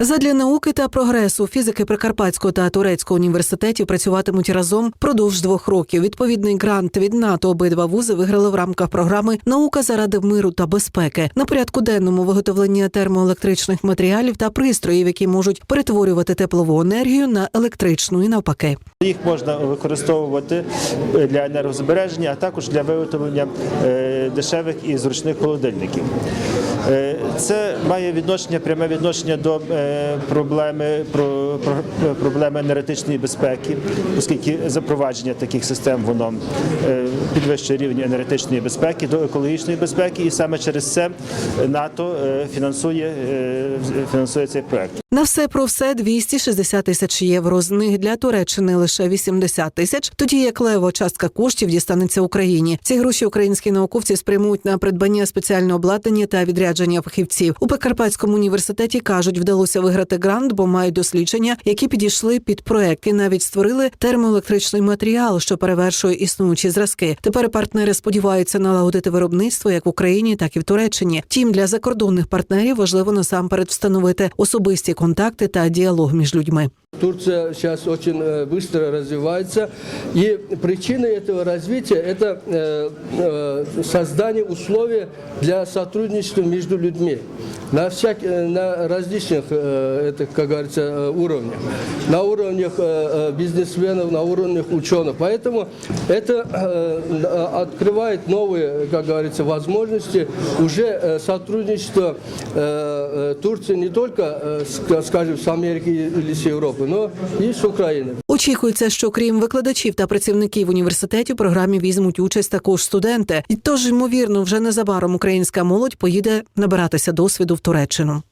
Задля науки та прогресу фізики Прикарпатського та турецького університетів працюватимуть разом впродовж двох років. Відповідний грант від НАТО обидва вузи виграли в рамках програми Наука заради миру та безпеки. На порядку денному виготовлення термоелектричних матеріалів та пристроїв, які можуть перетворювати теплову енергію на електричну і навпаки. Їх можна використовувати для енергозбереження, а також для виготовлення е, дешевих і зручних холодильників. Е, Це має відношення, пряме відношення до е, проблеми про, про- проблеми енергетичної безпеки, оскільки запровадження таких систем воно е, підвищує рівень енергетичної безпеки до екологічної безпеки, і саме через це НАТО е, фінансує, е, фінансує цей проект. На все про все 260 тисяч євро. З них для Туреччини лише 80 тисяч. Тоді як лева частка коштів дістанеться Україні. Ці гроші українські науковці спрямують на придбання спеціального обладнання та відрядження фахівців. У Прикарпатському університеті кажуть, вдалося виграти грант, бо мають дослідження, які підійшли під проект і навіть створили термоелектричний матеріал, що перевершує існуючі зразки. Тепер партнери сподіваються налагодити виробництво як в Україні, так і в Туреччині. Втім, для закордонних партнерів важливо насамперед встановити особисті контакти та діалог між людьми. Турция сейчас очень э, быстро развивается, и причина этого развития – это э, э, создание условий для сотрудничества между людьми на, всяк, э, на различных, это, как говорится, уровнях. На уровнях бизнесменов, на уровнях ученых. Поэтому это открывает новые, как говорится, возможности уже сотрудничества Турции не только, ска- скажем, с Америкой или с Европой, но і з України. Очікується, що крім викладачів та працівників університетів, програмі візьмуть участь також студенти. І тож, ймовірно, вже незабаром українська молодь поїде набиратися досвіду в Туреччину.